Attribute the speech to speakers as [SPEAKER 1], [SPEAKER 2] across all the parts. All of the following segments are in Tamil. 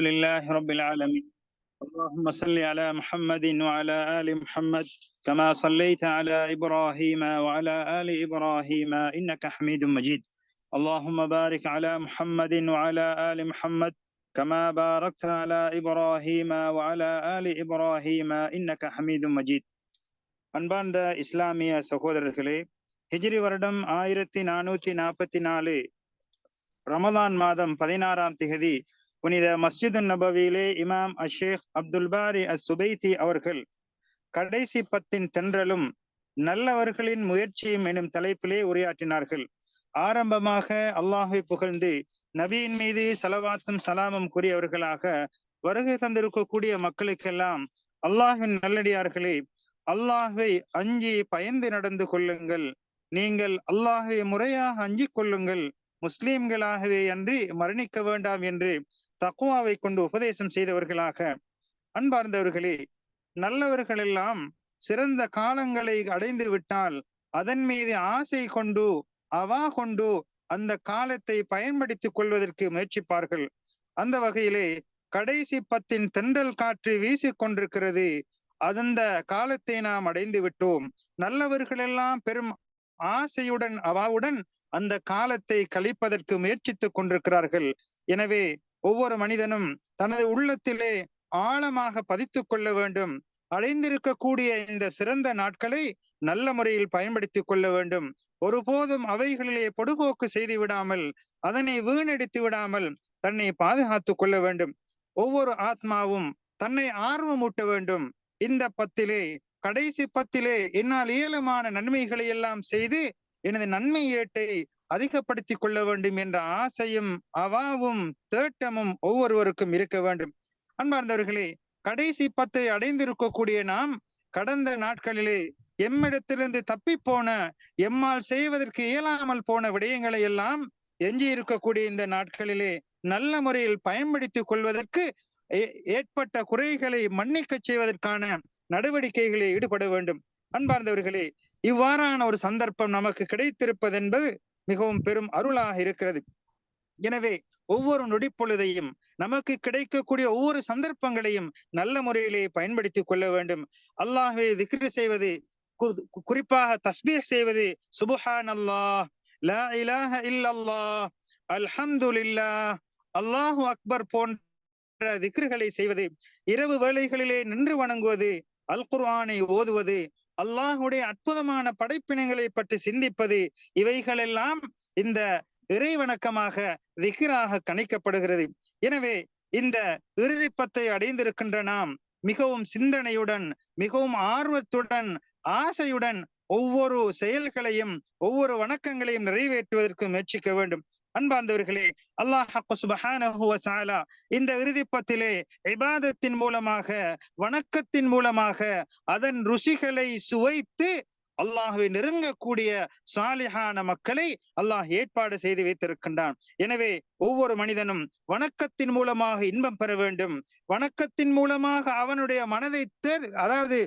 [SPEAKER 1] لله رب العالمين اللهم صل على محمد وعلى آل محمد كما صليت على إبراهيم وعلى آل إبراهيم إنك حميد مجيد اللهم بارك على محمد وعلى آل محمد كما باركت على إبراهيم وعلى آل إبراهيم إنك حميد مجيد அன்பார்ந்த இஸ்லாமிய சகோதரர்களே ஹிஜ்ரி வருடம் ஆயிரத்தி நானூத்தி நாற்பத்தி நாலு ரமதான் மாதம் பதினாறாம் திகதி புனித மஸ்ஜிது நபவியிலே இமாம் Ash Sheikh Abdul Bari Az Zubaidi அவர்கள் கடைசி பத்தின் தென்றலும் நல்லவர்களின் முயற்சியும் எனும் தலைப்பிலே உரையாற்றினார்கள். ஆரம்பமாக அல்லாஹை புகழ்ந்து நபியின் மீது சலவாத்தும் சலாமும் கூறியவர்களாக வருகை தந்திருக்கக்கூடிய மக்களுக்கெல்லாம் அல்லாஹின் நல்லடியார்களே அல்லாஹை அஞ்சி பயந்து நடந்து கொள்ளுங்கள். நீங்கள் அல்லாஹை முறையாக அஞ்சிக் கொள்ளுங்கள். முஸ்லீம்களாகவே அன்றி மரணிக்க வேண்டாம் என்று தக்குவாவை கொண்டு உபதேசம் செய்தவர்களாக அன்பார்ந்தவர்களே நல்லவர்கள் எல்லாம் சிறந்த காலங்களை அடைந்து விட்டால் அதன் மீது ஆசை கொண்டு அவா கொண்டு அந்த காலத்தை பயன்படுத்திக் கொள்வதற்கு முயற்சிப்பார்கள். அந்த வகையிலே கடைசி பத்தின் தென்றல் காற்று வீசிக் கொண்டிருக்கிறது. அந்த காலத்தை நாம் அடைந்து விட்டோம். நல்லவர்கள் எல்லாம் பெரும் ஆசையுடன் அவாவுடன் அந்த காலத்தை கழிப்பதற்கு முயற்சித்துக் கொண்டிருக்கிறார்கள். எனவே ஒவ்வொரு மனிதனும் தனது உள்ளத்திலே ஆழமாக பதித்துக் கொள்ள வேண்டும். அடைந்திருக்கக்கூடிய இந்த சிறந்த நாட்களை நல்ல முறையில் பயன்படுத்திக் கொள்ள வேண்டும். ஒருபோதும் அவைகளிலே பொடுபோக்கு செய்து விடாமல் அதனை வீணடித்து விடாமல் தன்னை பாதுகாத்துக் கொள்ள வேண்டும். ஒவ்வொரு ஆத்மாவும் தன்னை ஆர்வமூட்ட வேண்டும். இந்த பத்திலே கடைசி பத்திலே என்னால் இயலுமான நன்மைகளை எல்லாம் செய்து எனது நன்மை ஏட்டை அதிகப்படுத்திக் கொள்ள வேண்டும் என்ற ஆசையும் அவாவும் தேட்டமும் ஒவ்வொருவருக்கும் இருக்க வேண்டும். அன்பார்ந்தவர்களே கடைசி பத்தை அடைந்திருக்கக்கூடிய நாம் கடந்த நாட்களிலே எம்மிடத்திலிருந்து தப்பி போன எம்மால் செய்வதற்கு இயலாமல் போன விடயங்களை எல்லாம் எஞ்சி இருக்கக்கூடிய இந்த நாட்களிலே நல்ல முறையில் பயன்படுத்திக் கொள்வதற்கு ஏற்பட்ட குறைகளை மன்னிக்க செய்வதற்கான நடவடிக்கைகளில் ஈடுபட வேண்டும். அன்பார்ந்தவர்களே இவ்வாறான ஒரு சந்தர்ப்பம் நமக்கு கிடைத்திருப்பது என்பது மிகவும் பெரும் அருளாக இருக்கிறது. எனவே ஒவ்வொரு நொடிப்பொழுதையும் நமக்கு கிடைக்கக்கூடிய ஒவ்வொரு சந்தர்ப்பங்களையும் நல்ல முறையிலே பயன்படுத்திக் கொள்ள வேண்டும். அல்லாஹே திக்ரு செய்வது குறிப்பாக தஸ்பீஹ் செய்வது சுபஹான் அல்லாஹ் லா இலாஹ இல்லல்லாஹ் அல்ஹம்துலில்லாஹ் அல்லாஹு அக்பர் போன்ற திக்ருகளை செய்வது இரவு வேளைகளிலே நின்று வணங்குவது அல் குர்ஆனை ஓதுவது அல்லாஹுடைய அற்புதமான படைப்பினங்களை பற்றி சிந்திப்பது இவைகளெல்லாம் இந்த இறைவணக்கமாக திகிராக கணிக்கப்படுகிறது. எனவே இந்த இறுதிப்பத்தை அடைந்திருக்கின்ற நாம் மிகவும் சிந்தனையுடன் மிகவும் ஆர்வத்துடன் ஆசையுடன் ஒவ்வொரு செயல்களையும் ஒவ்வொரு வணக்கங்களையும் நிறைவேற்றுவதற்கு முயற்சிக்க வேண்டும். அன்பார்ந்தவர்களே அல்லாஹ் சுபஹானஹு இந்த இறுதிப்பத்திலே இபாதத்தின் மூலமாக வணக்கத்தின் மூலமாக அதன் ருசிகளை சுவைத்து அல்லாஹுவை நெருங்கக்கூடிய சாலிஹான மக்களை அல்லாஹ் ஏற்பாடு செய்து வைத்திருக்கின்றான். எனவே ஒவ்வொரு மனிதனும் வணக்கத்தின் மூலமாக இன்பம் பெற வேண்டும். வணக்கத்தின் மூலமாக அவனுடைய மனதை அதாவது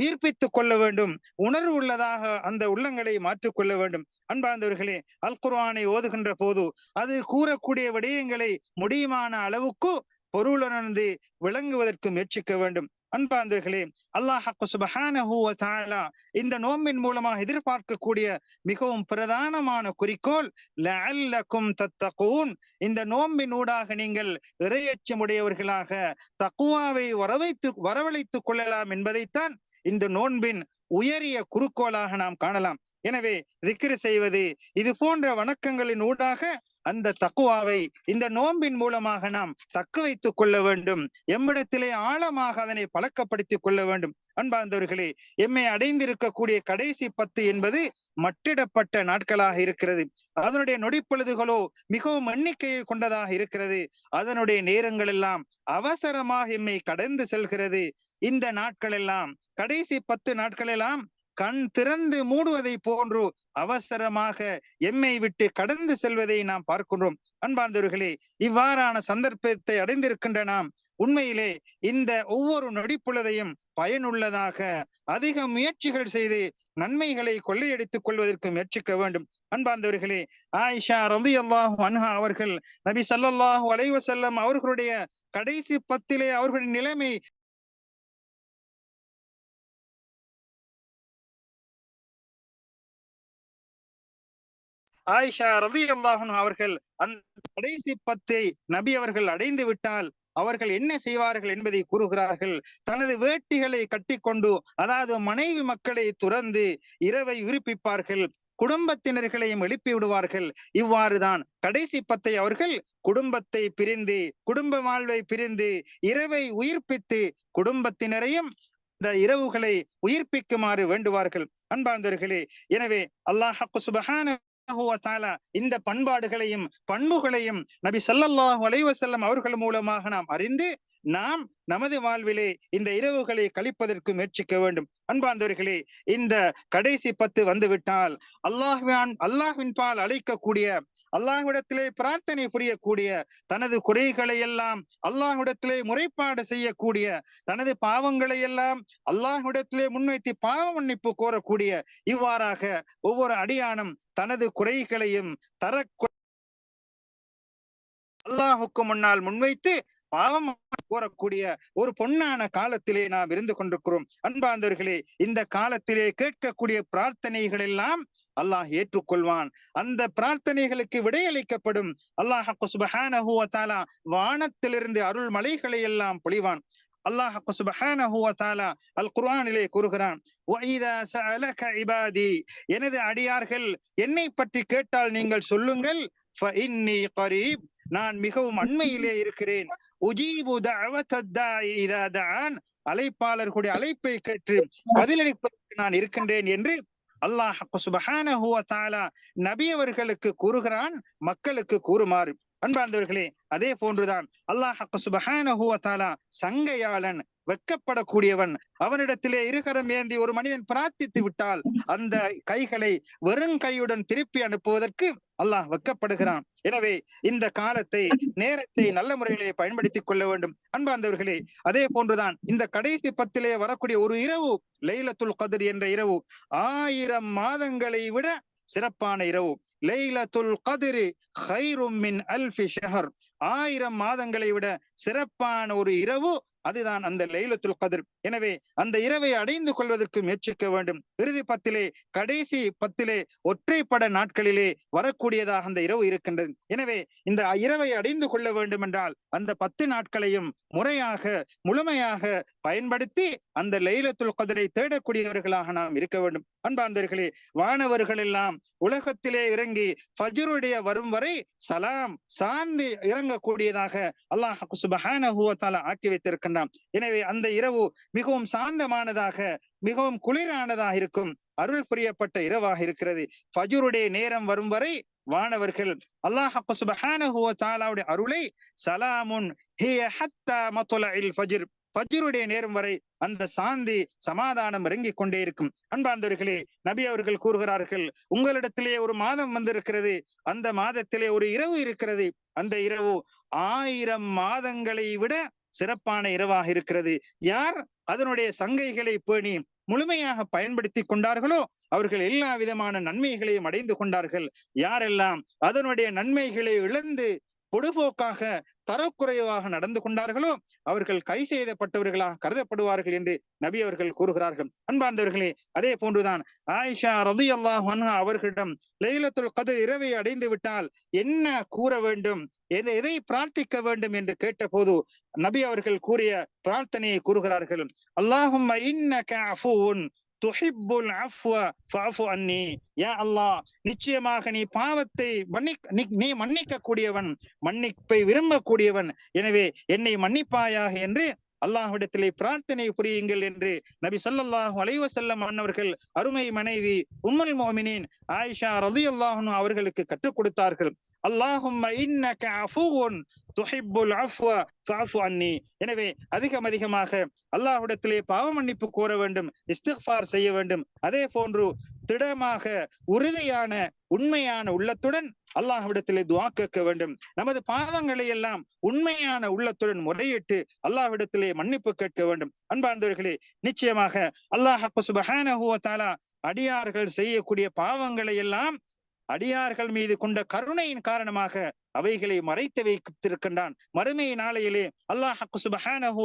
[SPEAKER 1] உயிர்ப்பித்துக் கொள்ள வேண்டும். உணர்வு உள்ளதாக அந்த உள்ளங்களை மாற்றிக்கொள்ள வேண்டும். அன்பார்ந்தவர்களே அல் குர்வானை ஓதுகின்ற போது அது கூறக்கூடிய விடயங்களை முடியுமான அளவுக்கு பொருளுணர்ந்து விளங்குவதற்கு முயற்சிக்க வேண்டும். அன்பார்ந்தவர்களே அல்லாஹ் சுபஹானஹு இந்த நோம்பின் மூலமாக எதிர்பார்க்கக்கூடிய மிகவும் பிரதானமான குறிக்கோள் லஅல்லக்கும் தத்தகூன். இந்த நோம்பின் ஊடாக நீங்கள் இறையச்சமுடையவர்களாக தக்குவாவை வரவைத்து வரவழைத்துக் கொள்ளலாம் என்பதைத்தான் இந்த நோன்பின் உயரிய குறுக்கோளாக நாம் காணலாம். எனவே திக்ரு செய்வது இது போன்ற வணக்கங்களின் ஊடாக அந்த தக்குவாவை இந்த நோன்பின் மூலமாக நாம் தக்க வைத்துக் கொள்ள வேண்டும். எம்மிடத்திலே ஆழமாக அதனை பழக்கப்படுத்திக் கொள்ள வேண்டும். அன்பார்ந்தவர்களே எம்மை அடைந்திருக்கக்கூடிய கடைசி பத்து என்பது மட்டிடப்பட்ட நாட்களாக இருக்கிறது. அதனுடைய நொடிப்பொழுதுகளோ மிகவும் எண்ணிக்கையை கொண்டதாக இருக்கிறது. அதனுடைய நேரங்கள் எல்லாம் அவசரமாக எம்மை கடந்து செல்கிறது. இந்த நாட்கள் எல்லாம் கடைசி பத்து நாட்கள் எல்லாம் கண் திறந்து மூடுவதை போன்று அவசரமாக எம்மை விட்டு கடந்து செல்வதை நாம் பார்க்கின்றோம். அன்பார்ந்தவர்களே இவ்வாறான சந்தர்ப்பத்தை அடைந்திருக்கின்ற நாம் உண்மையிலே இந்த ஒவ்வொரு நொடிப்புள்ளதையும் பயனுள்ளதாக அதிக முயற்சிகள் செய்து நன்மைகளை கொள்ளையடித்துக் கொள்வதற்கு முயற்சிக்க வேண்டும். அன்பார்ந்தவர்களே ஆயிஷா ரதி அல்லாஹ் அன்ஹா அவர்கள் நபி சல்லாஹூ அலைவசல்லம் அவர்களுடைய கடைசி பத்திலே அவர்களுடைய நிலைமை ஆயிஷா ரதி அல்லாஹன் அவர்கள் அந்த கடைசி பத்தை நபி அவர்கள் அடைந்து விட்டால் அவர்கள் என்ன செய்வார்கள் என்பதை கூறுகிறார்கள். தனது வேட்டிகளை கட்டிக்கொண்டு அதாவது மனைவி மக்களை துறந்து இரவை உயிர்ப்பிப்பார்கள் குடும்பத்தினர்களையும் எழுப்பி விடுவார்கள். இவ்வாறுதான் கடைசி பத்தை அவர்கள் குடும்பத்தை பிரிந்து குடும்ப வாழ்வை பிரிந்து இரவை உயிர்ப்பித்து குடும்பத்தினரையும் இந்த இரவுகளை உயிர்ப்பிக்குமாறு வேண்டுவார்கள். அன்பார்ந்தவர்களே எனவே அல்லாஹ் சுபஹான இந்த பண்பாடுகளையும் பண்புகளையும் நபி சொல்லல்லாஹு அலைவசல்லம் அவர்கள் மூலமாக நாம் அறிந்து நாம் நமது வாழ்விலே இந்த இரவுகளை கழிப்பதற்கு முயற்சிக்க வேண்டும். அன்பார்ந்தவர்களே இந்த கடைசி பத்து வந்துவிட்டால் அல்லாஹ்வான் அல்லாஹ்வின் பால் அழைக்கக்கூடிய அல்லாஹ்விடத்திலே பிரார்த்தனை புரியக்கூடிய தனது குறைகளை எல்லாம் அல்லாஹ்விடத்திலே முறைப்பாடு செய்யக்கூடிய தனது பாவங்களை எல்லாம் அல்லாஹ்விடத்திலே முன்வைத்து பாவ மன்னிப்பு கோரக்கூடிய இவ்வாறாக ஒவ்வொரு அடியானும் தனது குறைகளையும் தர அல்லாஹுக்கு முன்னால் முன்வைத்து பாவம் கூறக்கூடிய ஒரு பொன்னான காலத்திலே நாம் இருந்து கொண்டிருக்கிறோம். அன்பாந்தவர்களே இந்த காலத்திலே கேட்கக்கூடிய பிரார்த்தனைகள் எல்லாம் அல்லாஹ் ஏற்றுக்கொள்வான். அந்த பிரார்த்தனைகளுக்கு விடையளிக்கப்படும். அல்லாஹ் சுபஹானஹு தாலா வானத்திலிருந்து அருள் மலைகளை எல்லாம் பொழிவான். அல்லாஹ் சுபஹானஹு தாலா அல் குர்ஆனிலே கூறுகிறான் எனது அடியார்கள் என்னை பற்றி கேட்டால் நீங்கள் சொல்லுங்கள் நான் மிகவும் அண்மையிலே இருக்கிறேன். உஜீபு அழைப்பாளர்களுடைய அழைப்பை கேட்டு பதிலளிப்பதற்கு நான் இருக்கின்றேன் என்று அல்லாஹ் சுபஹானஹு தாலா நபி அவர்களுக்கு கூறுகிறான் மக்களுக்கு கூறுமாறு. அன்பார்ந்தவர்களே அதே போன்றுதான். அல்லாஹ் சுபஹானஹு தாலா சங்கையாளன் வெட்கப்படக்கூடியவன். அவனிடத்திலே இருகரம் ஏந்தி ஒரு மனிதன் பிரார்த்தித்து விட்டால் அந்த கைகளை வெறும் கையுடன் திருப்பி அனுப்புவதற்கு அல்லாஹ் வெக்கப்படுகிறான் எனவே இந்த காலத்தை நேரத்தை நல்ல முறையிலே பயன்படுத்திக் கொள்ள வேண்டும். அன்பார்ந்தவர்களே அதே போன்றுதான் இந்த கடைசி பத்திலே வரக்கூடிய ஒரு இரவு லைலத்துல் கதிர் என்ற இரவு ஆயிரம் மாதங்களை விட சிறப்பான இரவு. லைலத்துல் கதிரி ஹைரும் மின் அல்ஃபி ஷஹர். ஆயிரம் மாதங்களை விட சிறப்பான ஒரு இரவு அதுதான் அந்த லைலத்துல் கதிர். எனவே அந்த இரவை அடைந்து கொள்வதற்கு முயற்சிக்க வேண்டும். இறுதி பத்திலே கடைசி பத்திலே ஒற்றைப்பட நாட்களிலே வரக்கூடியதாக அந்த இரவு இருக்கின்றது. எனவே இந்த இரவை அடைந்து கொள்ள வேண்டும் என்றால் அந்த பத்து நாட்களையும் முறையாக முழுமையாக பயன்படுத்தி அந்த லைலத்துல் கதிரை தேடக்கூடியவர்களாக நாம் இருக்க வேண்டும். அன்பாந்தர்களே வானவர்கள் எல்லாம் உலகத்திலே இறங்கி ஃபஜருடைய வரும் வரை சலாம் சார்ந்து இறங்கக்கூடியதாக அல்லாஹ் சுபஹான ஆக்கி வைத்திருக்கின்றான் எனவே அந்த இரவு மிகவும் சாந்தமானதாக மிகவும் குளிரானதாக இருக்கும் அருள் புரியப்பட்ட இரவாக இருக்கிறது. ஃபஜருடைய நேரம் வரும் வரை வானவர்கள் அல்லாஹ் சுபஹானஹுவ அருளை சலாமுன் ஹிய ஹத்தா மத்துலஇல் ஃபஜ்ர். ஃபஜ்ருடைய நேரம் வரை அந்த சாந்தி சமாதானம் இறங்கிக் கொண்டே இருக்கும். அன்பார்ந்தவர்களே நபி அவர்கள் கூறுகிறார்கள் உங்களிடத்திலே ஒரு மாதம் வந்திருக்கிறது அந்த மாதத்திலே ஒரு இரவு இருக்கிறது. அந்த இரவு ஆயிரம் மாதங்களை விட சிறப்பான இரவாக இருக்கிறது. யார் அதனுடைய சங்கைகளை பேணி முழுமையாக பயன்படுத்தி கொண்டார்களோ அவர்கள் எல்லா விதமான நன்மைகளையும் அடைந்து கொண்டார்கள். யாரெல்லாம் அதனுடைய நன்மைகளை இழந்து பொடுபோக்காக தரக்குறைவாக நடந்து கொண்டார்களோ அவர்கள் கை செய்தப்பட்டவர்களாக கருதப்படுவார்கள் என்று நபி அவர்கள் கூறுகிறார்கள். அன்பார்ந்தவர்களே அதே போன்றுதான் ஆயிஷா ரதி அல்லாஹ் அவர்களிடம் லைலத்துல் கதிர் இரவை அடைந்து விட்டால் என்ன கூற வேண்டும்? எதை பிரார்த்திக்க வேண்டும் என்று கேட்டபோது நபி அவர்கள் கூறிய பிரார்த்தனையை கூறுகிறார்கள். அல்லாஹும் துஹிப்புல் அஃப்வ அன்னி. யா அல்லாஹ் நிச்சயமாக நீ பாவத்தை மன்னி நீ மன்னிக்க கூடியவன் மன்னிப்பை விரும்பக்கூடியவன். எனவே என்னை மன்னிப்பாயாக என்று அல்லாஹ்விடத்திலே பிரார்த்தனை புரியுங்கள் என்று நபி சொல்லல்லாஹு அலைவசல்லம் அன்னவர்கள் அருமை மனைவி உம்முல் மோமினின் ஆயிஷா ரதி அல்லாஹனு அவர்களுக்கு கற்றுக் கொடுத்தார்கள். அல்லாஹும் அன்னி. எனவே அதிகம் அதிகமாக அல்லாஹுடத்திலே பாவ மன்னிப்பு கோர வேண்டும் இஸ்திஃபார் செய்ய வேண்டும். அதே போன்று திடமாக உறுதியான உண்மையான உள்ளத்துடன் அல்லாஹ்விடத்திலே துவா கேட்க வேண்டும். நமது பாவங்களை எல்லாம் உண்மையான உள்ளத்துடன் முறையிட்டு அல்லாஹ்விடத்திலே மன்னிப்பு கேட்க வேண்டும். அன்பார்ந்தவர்களே நிச்சயமாக அல்லாஹ் சுபஹானஹு அடியார்கள் செய்யக்கூடிய பாவங்களை எல்லாம் அடியார்கள் மீது கொண்ட கருணையின் காரணமாக அவைகளை மறைத்து வைத்திருக்கின்றான். மறுமை நாளையிலே அல்லாஹ் சுபஹானஹு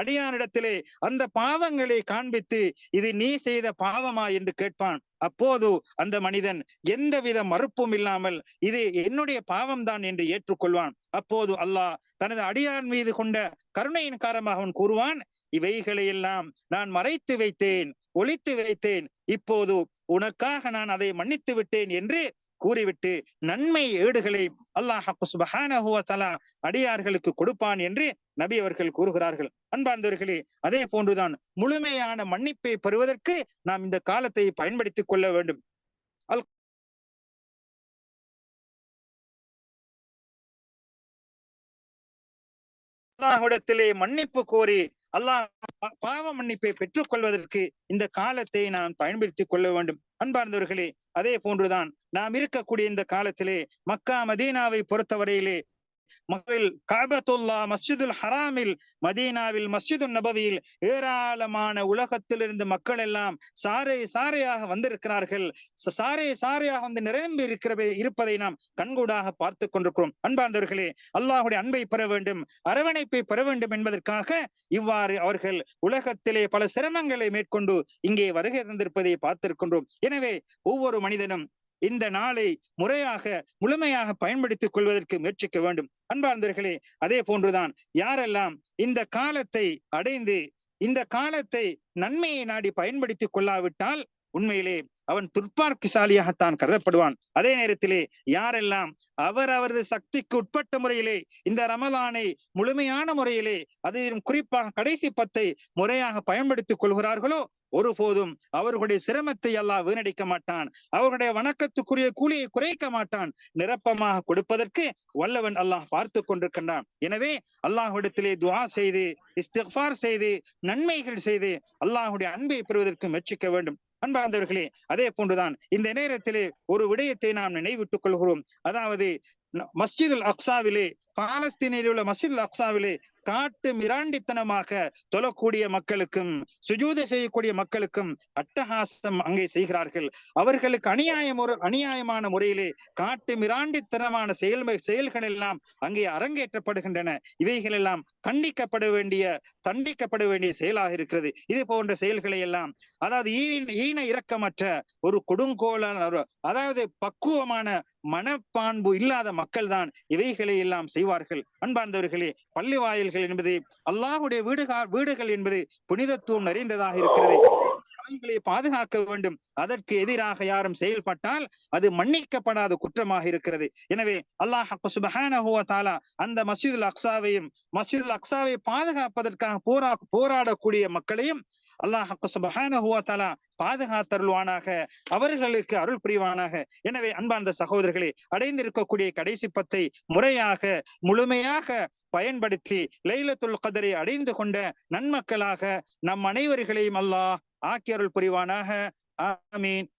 [SPEAKER 1] அடியானிடத்திலே அந்த பாவங்களை காண்பித்து இது நீ செய்த பாவமா என்று கேட்பான். அப்போது அந்த மனிதன் எந்தவித மறுப்பும் இல்லாமல் இது என்னுடைய பாவம்தான் என்று ஏற்றுக்கொள்வான். அப்போது அல்லாஹ் தனது அடியான் மீது கொண்ட கருணையின் காரணமாக அவன் கூறுவான் இவைகளை எல்லாம் நான் மறைத்து வைத்தேன். ஒழித்து வைத்தேன். இப்போது உனக்காக நான் அதை மன்னித்து விட்டேன் என்று கூறிவிட்டு நன்மை ஏடுகளை அல்லாஹ் அடியார்களுக்கு கொடுப்பான் என்று நபி அவர்கள் கூறுகிறார்கள். அன்பார்ந்தவர்களே அதே போன்றுதான் முழுமையான மன்னிப்பை பெறுவதற்கு நாம் இந்த காலத்தை பயன்படுத்திக் கொள்ள வேண்டும். அல் அல்லாஹ்விடத்திலே மன்னிப்பு கோரி அல்லாஹ் பா- பாவ மன்னிப்பை பெற்றுக் கொள்வதற்கு இந்த காலத்தை நாம் பயன்படுத்திக் கொள்ள வேண்டும். அன்பார்ந்தவர்களே அதே போன்றுதான் நாம் இருக்கக்கூடிய இந்த காலத்திலே மக்கா மதீனாவை பொறுத்தவரையிலே மகளில் காபத்துல்லா மஸ்ஜிதுல் ஹராமில் மதீனாவில் மஸ்ஜிது நபவியில் ஏராளமான உலகத்திலிருந்து மக்கள் எல்லாம் சாரை சாரையாக வந்திருக்கிறார்கள். சாரை சாரையாக வந்து நிரம்பி இருக்கிற இருப்பதை நாம் கண்கூடாக பார்த்து கொண்டிருக்கிறோம். அன்பார்ந்தவர்களே அல்லாஹுடைய அன்பை பெற வேண்டும் அரவணைப்பை பெற வேண்டும் என்பதற்காக இவ்வாறு அவர்கள் உலகத்திலே பல சிரமங்களை மேற்கொண்டு இங்கே வருகை தந்திருப்பதை பார்த்திருக்கின்றோம். எனவே ஒவ்வொரு மனிதனும் இந்த நாளை முறையாக முழுமையாக பயன்படுத்திக் கொள்வதற்கு முயற்சிக்க வேண்டும். அன்பார்ந்தர்களே அதே போன்றுதான் யாரெல்லாம் இந்த காலத்தை அடைந்து இந்த காலத்தை நன்மையை நாடி பயன்படுத்திக் கொள்ளாவிட்டால் உண்மையிலே அவன் துர்ப்பார்க்கிசாலியாகத்தான் கருதப்படுவான். அதே நேரத்திலே யாரெல்லாம் அவர் அவரது சக்திக்கு உட்பட்ட முறையிலே இந்த ரமதானை முழுமையான முறையிலே அதிலும் குறிப்பாக கடைசி பத்தை முறையாக பயன்படுத்திக் கொள்கிறார்களோ ஒருபோதும் அவர்களுடைய சிரமத்தை அல்லாஹ் வீணடிக்க மாட்டான். அவர்களுடைய வணக்கத்துக்குரிய கூலியை குறைக்க மாட்டான். நிரப்பமாக கொடுப்பதற்கு வல்லவன் அல்லாஹ் பார்த்து கொண்டிருக்கின்றான். எனவே அல்லாஹ்விடத்திலே துவா செய்து இஸ்திஃபார் செய்து நன்மைகள் செய்து அல்லாஹுடைய அன்பை பெறுவதற்கு முயற்சிக்க வேண்டும். அன்பார்ந்தவர்களே அதே போன்றுதான் இந்த நேரத்திலே ஒரு விடயத்தை நாம் நினைவிட்டுக் கொள்கிறோம். அதாவது மஸ்ஜிதுல் அக்சாவிலே பாலஸ்தீனில் உள்ள மஸ்ஜிதுல் அக்சாவிலே காட்டு மிராண்டித்தனமாக தொழக்கூடிய மக்களுக்கும் சுஜூத செய்யக்கூடிய மக்களுக்கும் அட்டகாசம் அங்கே செய்கிறார்கள். அவர்களுக்கு அநியாயம் ஒரு அநியாயமான முறையிலே காட்டு மிராண்டித்தனமான செயல் செயல்கள் எல்லாம் அங்கே அரங்கேற்றப்படுகின்றன. இவைகள் எல்லாம் கண்டிக்கப்பட வேண்டிய தண்டிக்கப்பட வேண்டிய செயலாக இருக்கிறது. இது போன்ற செயல்களை எல்லாம் அதாவது ஈன ஈன இரக்கமற்ற ஒரு கொடுங்கோலான அதாவது பக்குவமான மனப்பான்பு இல்லாத மக்கள் தான் இவைகளை எல்லாம் செய்வார்கள். அன்பார்ந்தவர்களே பள்ளி வாயில்கள் என்பது அல்லாஹுடைய வீடுகா வீடுகள் என்பது புனிதத்துவம் நிறைந்ததாக இருக்கிறது. அவைகளை பாதுகாக்க வேண்டும். அதற்கு எதிராக யாரும் செயல்பட்டால் அது மன்னிக்கப்படாத குற்றமாக இருக்கிறது. எனவே அல்லாஹ் தாலா அந்த மஸ்ஜிதுல் அக்சாவையும் மஸ்ஜிதுல் அக்ஸாவை பாதுகாப்பதற்காக போரா போராடக்கூடிய மக்களையும் அல்லாஹ் சுபஹான வ பாதுகாத்தருள்வானாக அவர்களுக்கு அருள் புரிவானாக. எனவே அன்பார்ந்த சகோதரர்களே அடைந்திருக்கக்கூடிய கடைசி பத்தை முறையாக முழுமையாக பயன்படுத்தி லைலத்துல் கதரை அடைந்து கொண்ட நன்மக்களாக நம் அனைவர்களையும் அல்லாஹ் ஆக்கி அருள் புரிவானாக. ஆமீன்.